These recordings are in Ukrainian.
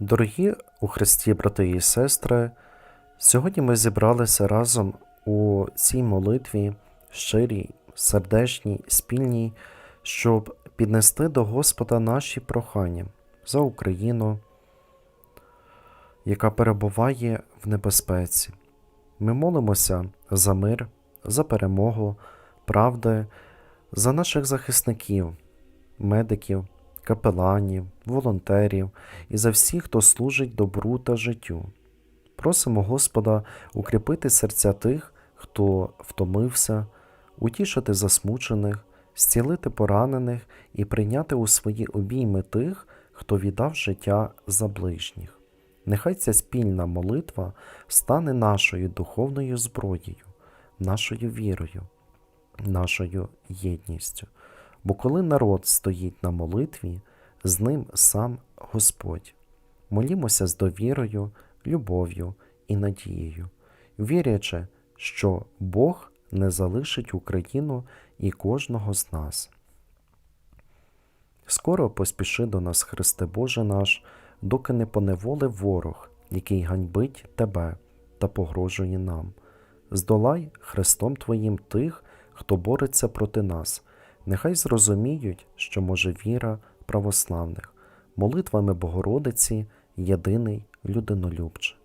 Дорогі у Христі, брати і сестри, сьогодні ми зібралися разом у цій молитві, щирій, сердечній, спільній, щоб піднести до Господа наші прохання за Україну, яка перебуває в небезпеці. Ми молимося за мир, за перемогу, правди, за наших захисників, медиків, капеланів, волонтерів і за всіх, хто служить добру та життю. Просимо Господа укріпити серця тих, хто втомився, утішити засмучених, зцілити поранених і прийняти у свої обійми тих, хто віддав життя за ближніх. Нехай ця спільна молитва стане нашою духовною зброєю, нашою вірою, нашою єдністю. Бо коли народ стоїть на молитві, з ним сам Господь. Молімося з довірою, любов'ю і надією, вірячи, що Бог не залишить Україну і кожного з нас. Скоро поспіши до нас, Христе Боже наш, доки не поневолив ворог, який ганьбить Тебе та погрожує нам. Здолай Христом Твоїм тих, хто бореться проти нас, нехай зрозуміють, що може віра православних, молитвами Богородиці єдиний людинолюбче,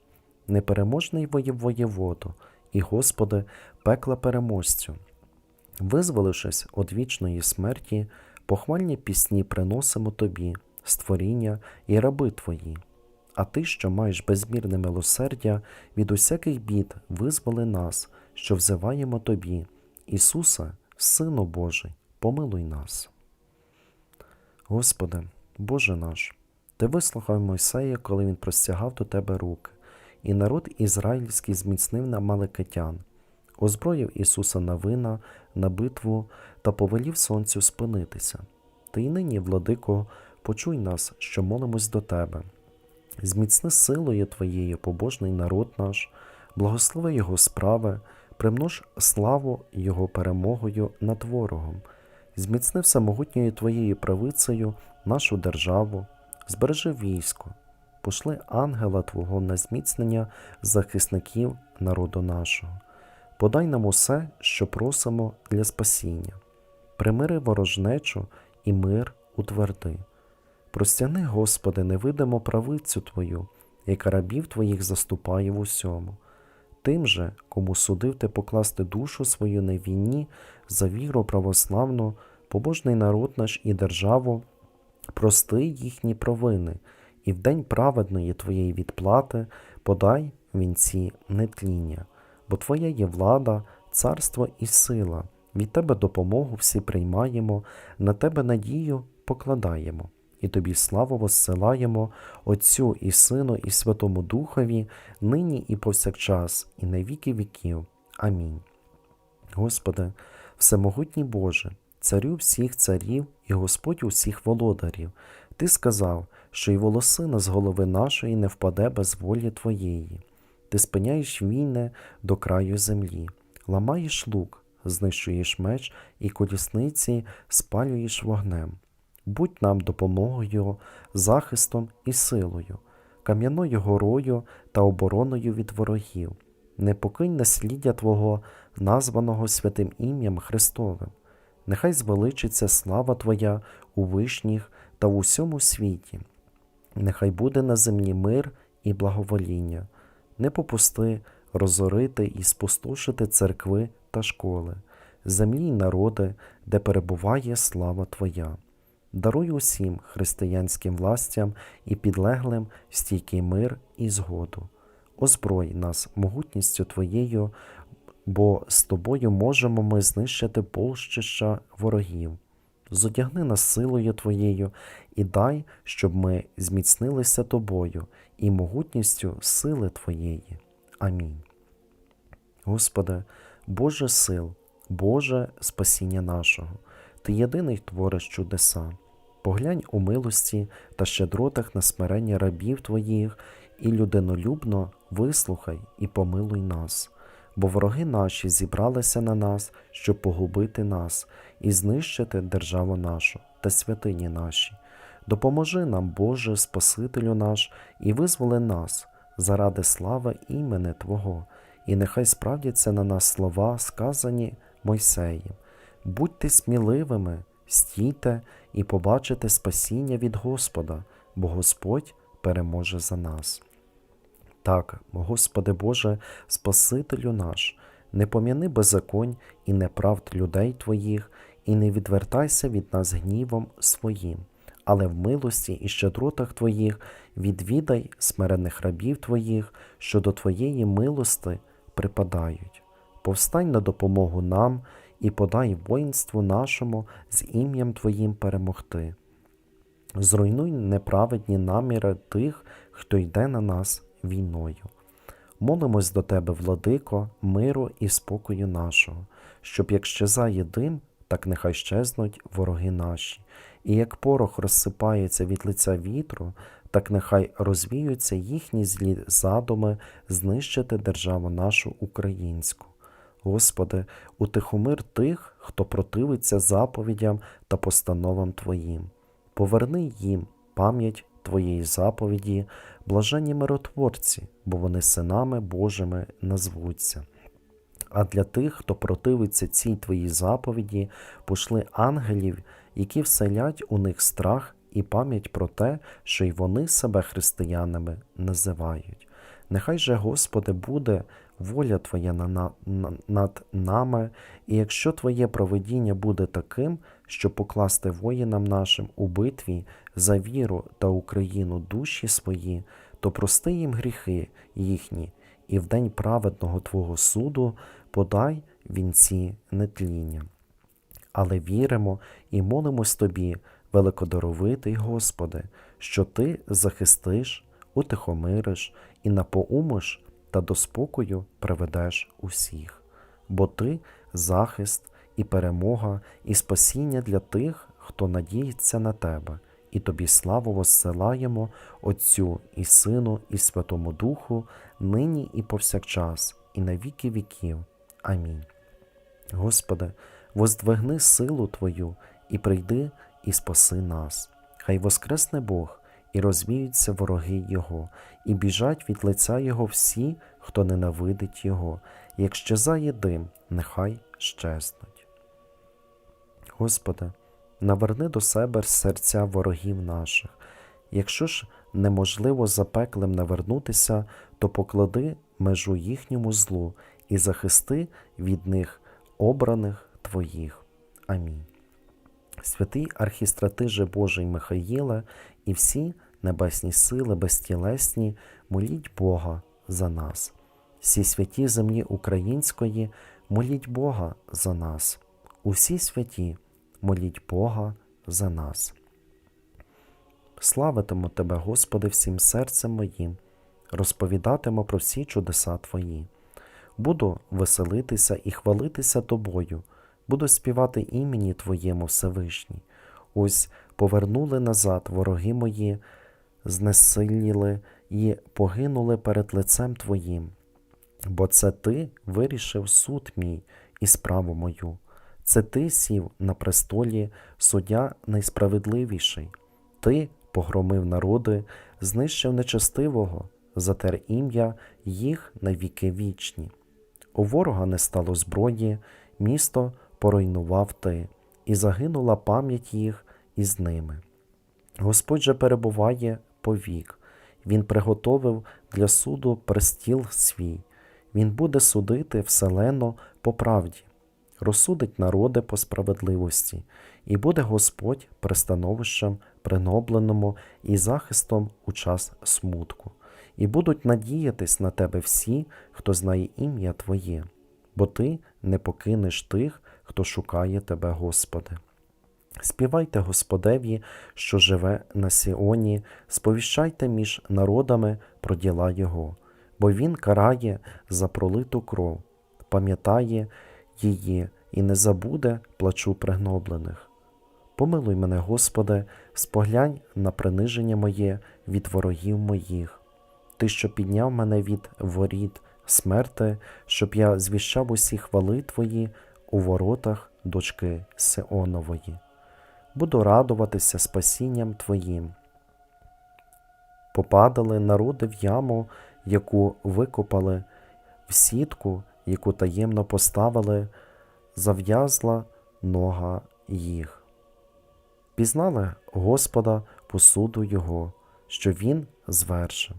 непереможний воєв воєводу і Господи, пекла переможцю. Визволившись від вічної смерті, похвальні пісні приносимо Тобі, створіння і раби Твої. А Ти, що маєш безмірне милосердя, від усяких бід визволи нас, що взиваємо Тобі, Ісусе, Сину Божий, помилуй нас. Господи, Боже наш, Ти вислухав Мойсея, коли він простягав до Тебе руки, і народ ізраїльський зміцнив на Маликитян, озброїв Ісуса на вина, на битву та повелів сонцю спинитися. Ти й нині, владико, почуй нас, що молимось до Тебе. Зміцни силою Твоєю побожний народ наш, благослови Його справи, примнож славу Його перемогою над ворогом, зміцни всемогутньою Твоєю правицею нашу державу, збережи військо, пошли ангела Твого на зміцнення захисників народу нашого. Подай нам усе, що просимо для спасіння, примири ворожнечу і мир утверди. Простяни, Господи, невидимо правицю Твою, яка рабів Твоїх заступає в усьому. Тим же, кому судив ти покласти душу свою на війні за віру православну, побожний народ наш і державу, прости їхні провини, і в день праведної Твоєї відплати подай вінці нетління, бо Твоя є влада, царство і сила. Від Тебе допомогу всі приймаємо, на Тебе надію покладаємо і тобі славу воссилаємо Отцю і Сину, і Святому Духові, нині і повсякчас, і на віки віків. Амінь. Господи, всемогутній Боже, царю всіх царів і Господь усіх володарів, Ти сказав, що й волосина з голови нашої не впаде без волі Твоєї. Ти спиняєш війни до краю землі, ламаєш лук, знищуєш меч і колісниці спалюєш вогнем. Будь нам допомогою, захистом і силою, кам'яною горою та обороною від ворогів. Не покинь насліддя Твого, названого святим ім'ям Христовим. Нехай звеличиться слава Твоя у вишніх та в усьому світі. Нехай буде на землі мир і благовоління, не попусти розорити і спустошити церкви та школи, землі й народи, де перебуває слава Твоя. Даруй усім християнським властям і підлеглим стійкий мир і згоду. Озброй нас могутністю Твоєю, бо з Тобою можемо ми знищити полщища ворогів. Зодягни нас силою Твоєю і дай, щоб ми зміцнилися Тобою і могутністю сили Твоєї. Амінь. Господи, Боже сил, Боже спасіння нашого, Ти єдиний твориш чудеса. Поглянь у милості та щедротах на смирення рабів Твоїх, і людинолюбно вислухай і помилуй нас, бо вороги наші зібралися на нас, щоб погубити нас і знищити державу нашу та святині наші. Допоможи нам, Боже, Спасителю наш, і визволи нас заради слави імени Твого, і нехай справдяться на нас слова, сказані Мойсеєм. Будьте сміливими, стійте і побачите спасіння від Господа, бо Господь переможе за нас. Так, Господи Боже, Спасителю наш, не пом'яни беззаконь і неправд людей Твоїх, і не відвертайся від нас гнівом своїм, але в милості і щедротах Твоїх відвідай смирених рабів Твоїх, що до Твоєї милости припадають. Повстань на допомогу нам і подай воїнству нашому з ім'ям Твоїм перемогти. Зруйнуй неправедні наміри тих, хто йде на нас війною. Молимось до Тебе, владико, миру і спокою нашого, щоб як щезає дим, так нехай щезнуть вороги наші, і як порох розсипається від лиця вітру, так нехай розвіються їхні злі задуми знищити державу нашу українську. Господи, утихомир тих, хто противиться заповідям та постановам Твоїм. Поверни їм пам'ять Твоєї заповіді, блаженні миротворці, бо вони синами Божими назвуться. А для тих, хто противиться цій Твоїй заповіді, пошли ангелів, які вселять у них страх і пам'ять про те, що й вони себе християнами називають. Нехай же, Господи, буде воля Твоя на- на- над нами, і якщо Твоє провидіння буде таким, щоб покласти воїнам нашим у битві за віру та Україну душі свої, то прости їм гріхи їхні, і в день праведного Твого суду подай вінці нетління. Але віримо і молимось Тобі, великодоровитий Господи, що Ти захистиш, утихомириш і напоумиш та до спокою приведеш усіх, бо Ти захист і перемога, і спасіння для тих, хто надіється на Тебе, і Тобі славу воссилаємо Отцю і Сину, і Святому Духу, нині і повсякчас, і на віки віків. Амінь. Господи, воздвигни силу Твою і прийди і спаси нас. Хай воскресне Бог і розвіються вороги Його, і біжать від лиця Його всі, хто ненавидить Його, як щезає дим, нехай щезнуть. Господи, наверни до себе серця ворогів наших. Якщо ж неможливо за пеклем навернутися, то поклади межу їхньому злу і захисти від них обраних Твоїх. Амінь. Святий архістратиже Божий Михаїле і всі небесні сили безтілесні, моліть Бога за нас. Всі святі землі української, моліть Бога за нас. Усі святі, моліть Бога за нас. Славитиму Тебе, Господи, всім серцем моїм, розповідатиму про всі чудеса Твої. Буду веселитися і хвалитися Тобою, буду співати імені Твоєму Всевишній. Ось повернули назад вороги мої, знесиліли і погинули перед лицем Твоїм. Бо це Ти вирішив суд мій і справу мою. Це Ти сів на престолі, суддя найсправедливіший. Ти погромив народи, знищив нечестивого, затер ім'я їх на віки вічні. У ворога не стало зброї, місто поруйнував ти, і загинула пам'ять їх із ними. Господь же перебуває повік, Він приготовив для суду престіл свій, Він буде судити вселено по правді, розсудить народи по справедливості, і буде Господь пристановищем принобленому і захистом у час смутку, і будуть надіятись на тебе всі, хто знає ім'я Твоє, бо Ти не покинеш тих, хто шукає Тебе, Господи. Співайте Господеві, що живе на Сіоні, сповіщайте між народами про діла Його, бо Він карає за пролиту кров, пам'ятає її і не забуде плачу пригноблених. Помилуй мене, Господи, споглянь на приниження моє від ворогів моїх. Ти, що підняв мене від воріт смерти, щоб я звіщав усі хвали Твої у воротах дочки Сеонової. буду радуватися спасінням Твоїм. Попадали народи в яму, яку викопали, в сітку, яку таємно поставили, зав'язла нога їх. Пізнали Господа посуду Його, що Він звершив.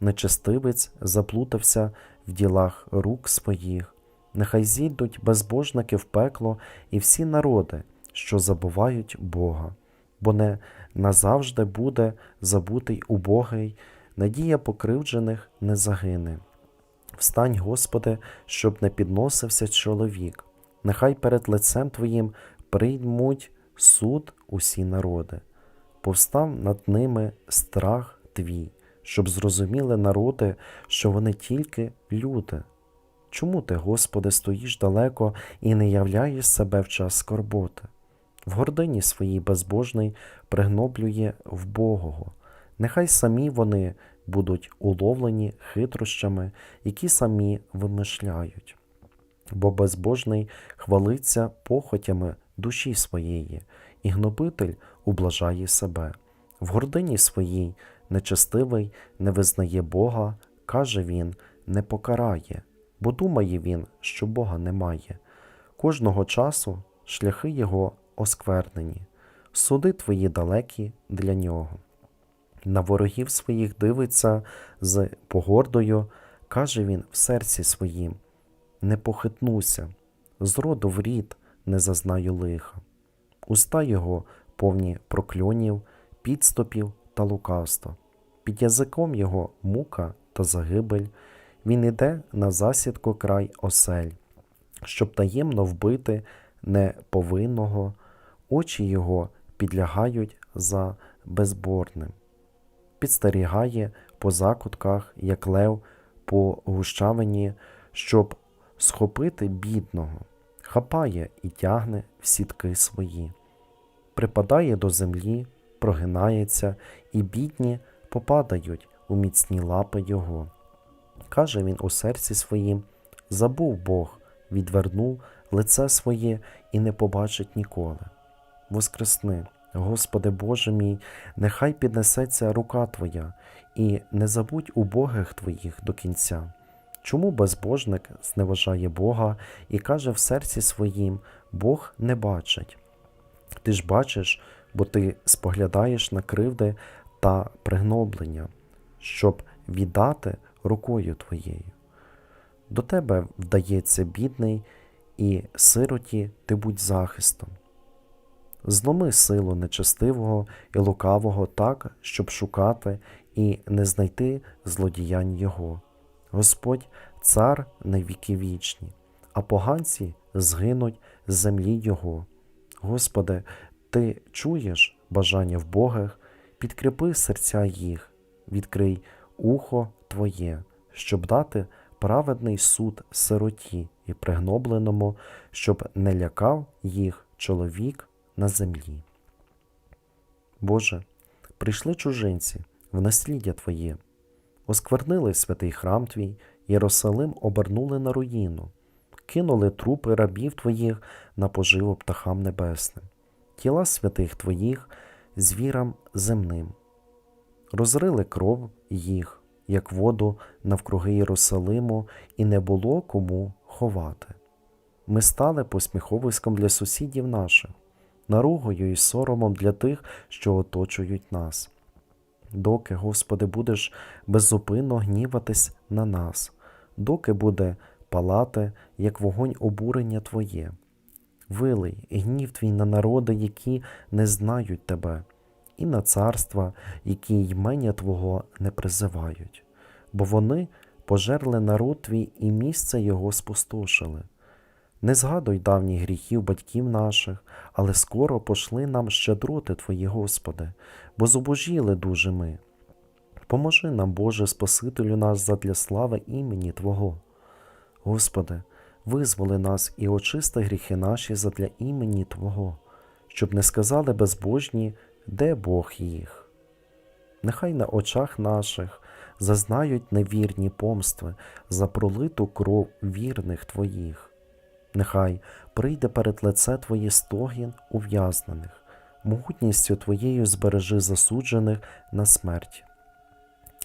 Нечестивець заплутався в ділах рук своїх, нехай зійдуть безбожники в пекло і всі народи, що забувають Бога, бо не назавжди буде забутий убогий, надія покривджених не загине. Встань, Господи, щоб не підносився чоловік, нехай перед лицем Твоїм приймуть суд усі народи. Повстав над ними страх Твій, щоб зрозуміли народи, що вони тільки люди. Чому ти, Господи, стоїш далеко і не являєш себе в час скорботи? В гордині своїй безбожний пригноблює вбогого. Нехай самі вони будуть уловлені хитрощами, які самі вимишляють. Бо безбожний хвалиться похотями душі своєї, і гнобитель ублажає себе. В гордині своїй нечестивий не визнає Бога, каже він, не покарає, бо думає він, що Бога немає. Кожного часу шляхи його осквернені, суди твої далекі для нього. На ворогів своїх дивиться з погордою, каже він в серці своїм: Не похитнуся, з роду в рід не зазнаю лиха. Уста його повні прокльонів, підступів та лукавства. Під язиком його мука та загибель, він іде на засідку край осель, щоб таємно вбити неповинного, очі його підлягають за безборним, підстерігає по закутках, як лев по гущавині, щоб схопити бідного, хапає і тягне в сітки свої, припадає до землі, прогинається, і бідні попадають у міцні лапи його. Каже він у серці своїм: Забув Бог, відвернув лице своє і не побачить ніколи. Воскресни, Господи Боже мій, нехай піднесеться рука Твоя, і не забудь убогих Твоїх до кінця. Чому безбожник зневажає Бога і каже в серці своїм: Бог не бачить? Ти ж бачиш, бо ти споглядаєш на кривди та пригноблення, щоб віддати рукою твоєю. До тебе вдається бідний, і сироті ти будь захистом. Зломи силу нечестивого і лукавого так, щоб шукати і не знайти злодіянь Його. Господь цар на віки вічні, а поганці згинуть з землі Його. Господи, Ти чуєш бажання вбогих, підкріпи серця їх, відкрий ухо Твоє, щоб дати праведний суд сироті і пригнобленому, щоб не лякав їх чоловік на землі. Боже, прийшли чужинці в насліддя Твоє, осквернили святий храм Твій, Єрусалим обернули на руїну, кинули трупи рабів Твоїх на поживу птахам небесним, тіла святих Твоїх звірам земним, розрили кров їх, як воду навкруги Єрусалиму, і не було кому ховати. Ми стали посміховиськом для сусідів наших, наругою і соромом для тих, що оточують нас. Доки, Господи, будеш беззупинно гніватись на нас, доки буде палати, як вогонь обурення Твоє. Вилий гнів твій на народи, які не знають тебе, і на царства, які ймення Твого не призивають, бо вони пожерли народ твій і місце його спустошили. Не згадуй давніх гріхів батьків наших, але скоро пошли нам щедроти Твої, Господи, бо зубожіли дуже ми. Поможи нам, Боже, Спасителю наш задля слави імені Твого. Господи, визволи нас і очисти гріхи наші задля імені Твого, щоб не сказали безбожні, де Бог їх. Нехай на очах наших зазнають невірні помстви за пролиту кров вірних Твоїх. Нехай прийде перед лице Твоє стогін ув'язнених, могутністю Твоєю збережи засуджених на смерть.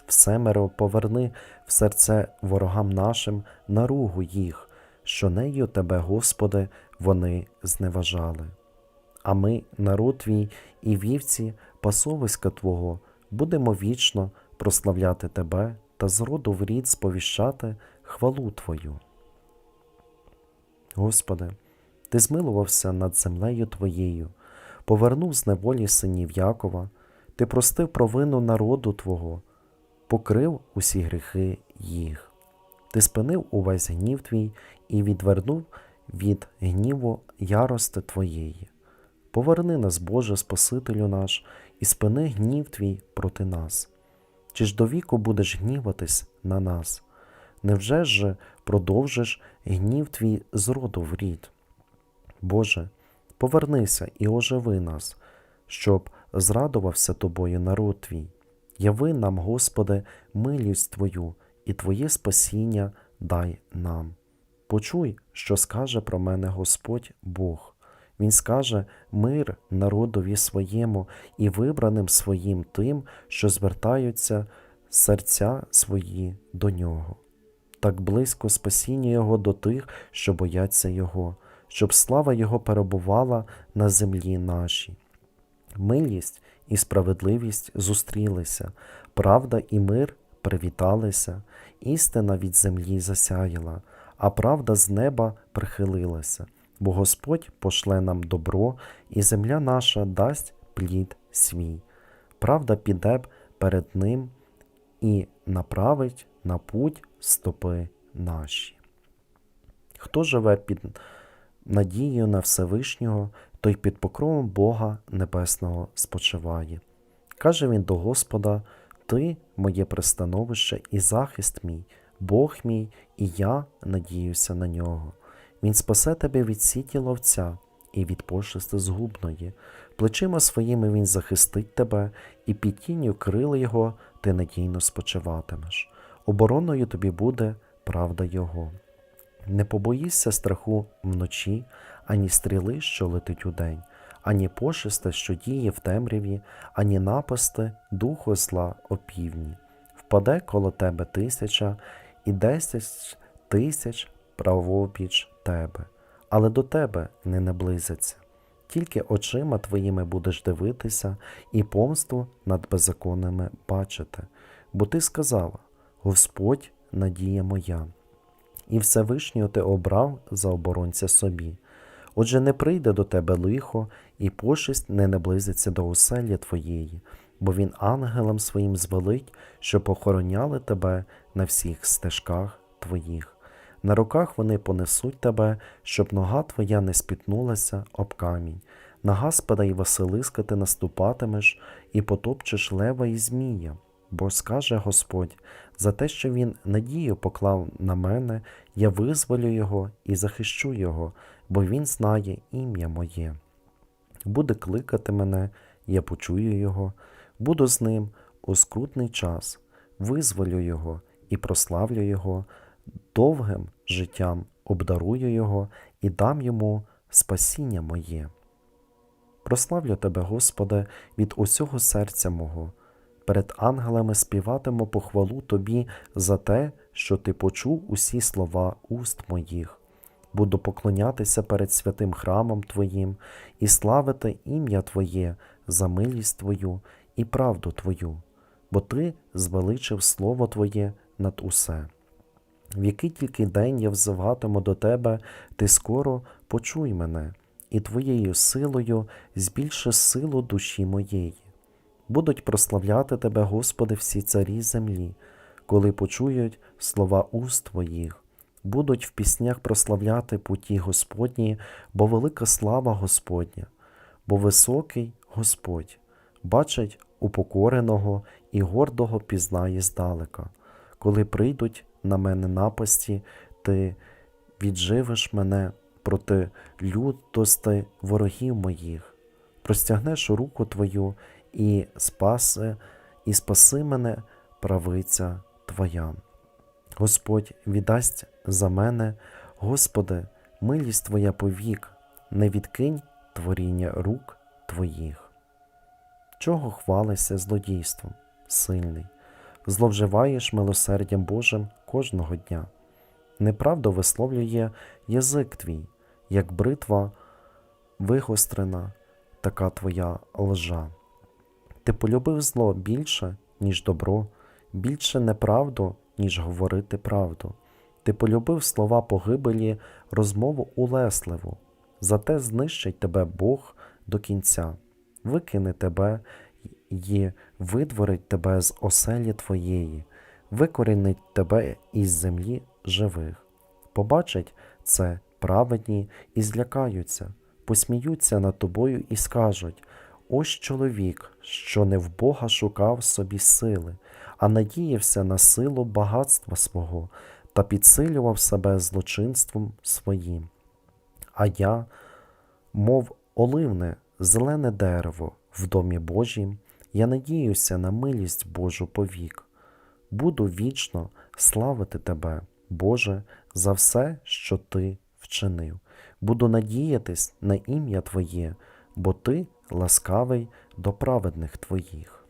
Всемеро поверни в серце ворогам нашим наругу їх, що нею Тебе, Господи, вони зневажали. А ми, народ Твій і вівці, пасовиська Твого, будемо вічно прославляти Тебе та з роду в рід сповіщати хвалу Твою. Господи, Ти змилувався над землею Твоєю, повернув з неволі синів Якова, Ти простив провину народу Твого, покрив усі гріхи їх. Ти спинив увесь гнів твій і відвернув від гніву ярости Твоєї. Поверни нас, Боже, Спасителю наш, і спини гнів Твій проти нас. Чи ж до віку будеш гніватись на нас? Невже ж продовжиш гнів твій з роду в рід? Боже, повернися і оживи нас, щоб зрадувався тобою народ твій. Яви нам, Господи, милість Твою і Твоє спасіння дай нам. Почуй, що скаже про мене Господь Бог. Він скаже мир народові своєму і вибраним своїм тим, що звертаються серця свої до нього. Так близько спасіння Його до тих, що бояться Його, щоб слава Його перебувала на землі нашій. Милість і справедливість зустрілися, правда і мир привіталися, істина від землі засяяла, а правда з неба прихилилася, бо Господь пошле нам добро, і земля наша дасть плід свій. Правда піде б перед ним і направить на путь стопи наші. Хто живе під надією на Всевишнього, той під покровом Бога Небесного спочиває. Каже він до Господа: Ти моє пристановище і захист мій, Бог мій, і я надіюся на нього. Він спасе тебе від сіті ловця і від пошести згубної. Плечима своїми він захистить тебе, і під тінню крила його ти надійно спочиватимеш. Обороною тобі буде правда Його. Не побоїшся страху вночі, ані стріли, що летить удень, ані пошеста, що діє в темряві, ані напасти духу зла опівні. Впаде коло тебе тисяча і десять тисяч правобіч тебе, але до тебе не наблизиться. Тільки очима твоїми будеш дивитися і помсту над беззаконними бачити, бо ти сказала: Господь надія моя, і Всевишнього ти обрав за оборонця собі. Отже, не прийде до тебе лихо, і пошесть не наблизиться до оселі твоєї, бо він ангелам своїм звелить, щоб охороняли тебе на всіх стежках твоїх. На руках вони понесуть тебе, щоб нога твоя не спітнулася об камінь. На Гаспода і Василиска ти наступатимеш і потопчеш лева і змія. Бо скаже Господь, за те, що він надію поклав на мене, я визволю його і захищу його, бо він знає ім'я моє. Буде кликати мене, я почую його, буду з ним у скрутний час, визволю його і прославлю його, довгим життям обдарую його і дам йому спасіння моє. Прославлю тебе, Господи, від усього серця мого. Перед ангелами співатиму похвалу Тобі за те, що Ти почув усі слова уст моїх. Буду поклонятися перед святим храмом Твоїм і славити ім'я Твоє за милість Твою і правду Твою, бо Ти звеличив Слово Твоє над усе. В який тільки день я взиватиму до Тебе, Ти скоро почуй мене, і Твоєю силою збільши силу душі моєї. Будуть прославляти Тебе, Господи, всі царі землі, коли почують слова уст Твоїх, будуть в піснях прославляти путі Господні, бо велика слава Господня, бо високий Господь, бачить упокореного і гордого пізнає здалека. Коли прийдуть на мене напасті, ти відживиш мене проти лютости ворогів моїх, простягнеш руку Твою і спаси, і спаси мене правиця Твоя. Господь віддасть за мене, Господи, милість Твоя повік, не відкинь творіння рук Твоїх. Чого хвалишся злодійством, сильний, зловживаєш милосердям Божим кожного дня. Неправду висловлює язик твій, як бритва вигострена, така твоя лжа. Ти полюбив зло більше, ніж добро, більше неправду, ніж говорити правду. Ти полюбив слова погибелі, розмову улесливу, зате знищить тебе Бог до кінця, викине тебе і видворить тебе з оселі твоєї, викорінить тебе із землі живих. Побачать це праведні і злякаються, посміються над тобою і скажуть Ось чоловік, що не в Бога шукав собі сили, а надіявся на силу багатства свого та підсилював себе злочинством своїм. А я, мов оливне, зелене дерево в домі Божім, я надіюся на милість Божу повік. Буду вічно славити Тебе, Боже, за все, що Ти вчинив. Буду надіятись на ім'я Твоє, бо Ти ласкавий до праведних Твоїх.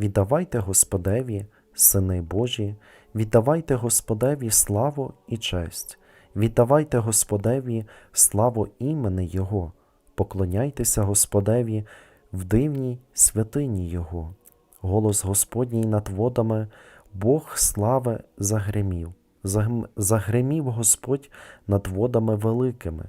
Віддавайте Господеві, сини Божі, віддавайте Господеві славу і честь, віддавайте Господеві славу імени Його, поклоняйтеся Господеві в дивній святині Його. Голос Господній над водами, Бог слави загримів. Загримів Господь над водами великими.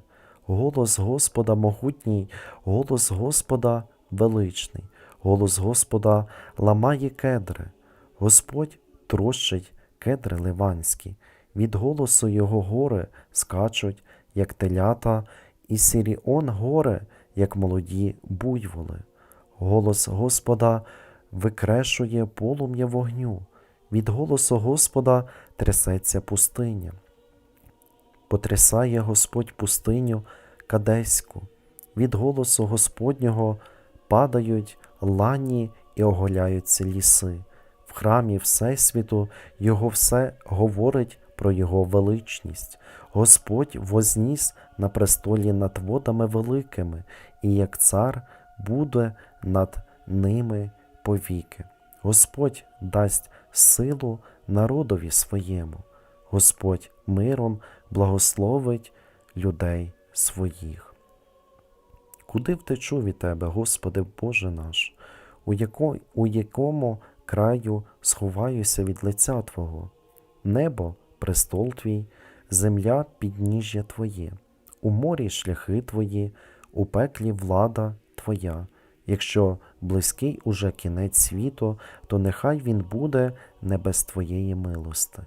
Голос Господа могутній, голос Господа величний, голос Господа ламає кедри. Господь трощить кедри ливанські. Від голосу його гори скачуть, як телята, і Сіріон горе, як молоді буйволи. Голос Господа викрешує полум'я вогню. Від голосу Господа трясеться пустиня. Потрясає Господь пустиню Кадеську. Від голосу Господнього падають лані і оголяються ліси. В храмі Всесвіту Його все говорить про Його величність. Господь возніс на престолі над водами великими, і як цар буде над ними повіки. Господь дасть силу народові своєму. Господь миром благословить людей своїх. Куди втечу від Тебе, Господи Боже наш, у, яко, у якому краю сховаюся від лиця Твого? Небо престол Твій, земля підніжжя Твоє, у морі шляхи Твої, у пеклі влада Твоя. Якщо близький уже кінець світу, то нехай він буде не без Твоєї милости.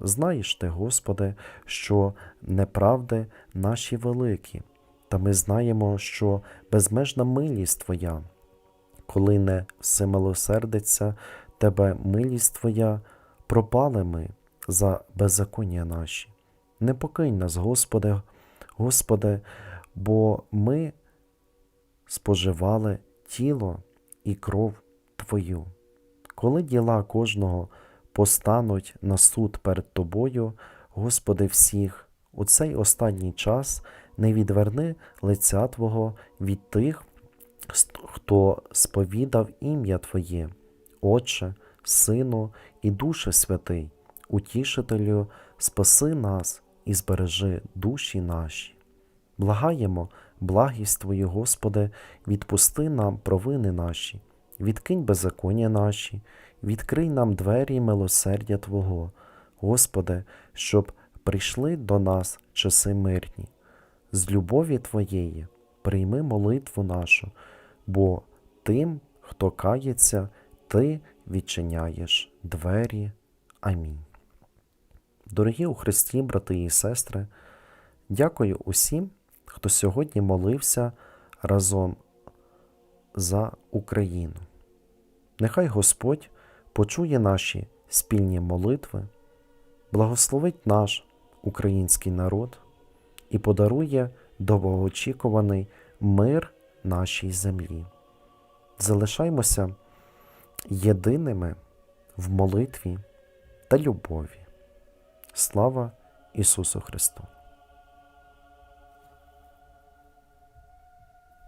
Знаєш ти, Господи, що неправди наші великі, та ми знаємо, що безмежна милість Твоя, коли не всемилосердиться Тебе милість Твоя, пропали ми за беззаконня наші. Не покинь нас, Господи, Господи, бо ми споживали тіло і кров Твою. Коли діла кожного постануть на суд перед Тобою, Господи всіх, у цей останній час не відверни лиця Твого від тих, хто сповідав ім'я Твоє, Отче, Сину і Душе Святий, Утішителю, спаси нас і збережи душі наші. Благаємо, благість Твою, Господи, відпусти нам провини наші, відкинь беззаконня наші, відкрий нам двері милосердя Твого, Господи, щоб прийшли до нас часи мирні. З любові Твоєї прийми молитву нашу, бо тим, хто кається, Ти відчиняєш двері. Амінь. Дорогі у Христі, брати і сестри, дякую усім, хто сьогодні молився разом за Україну. Нехай Господь почує наші спільні молитви, благословить наш український народ і подарує довгоочікуваний мир нашій землі. Залишаймося єдиними в молитві та любові. Слава Ісусу Христу!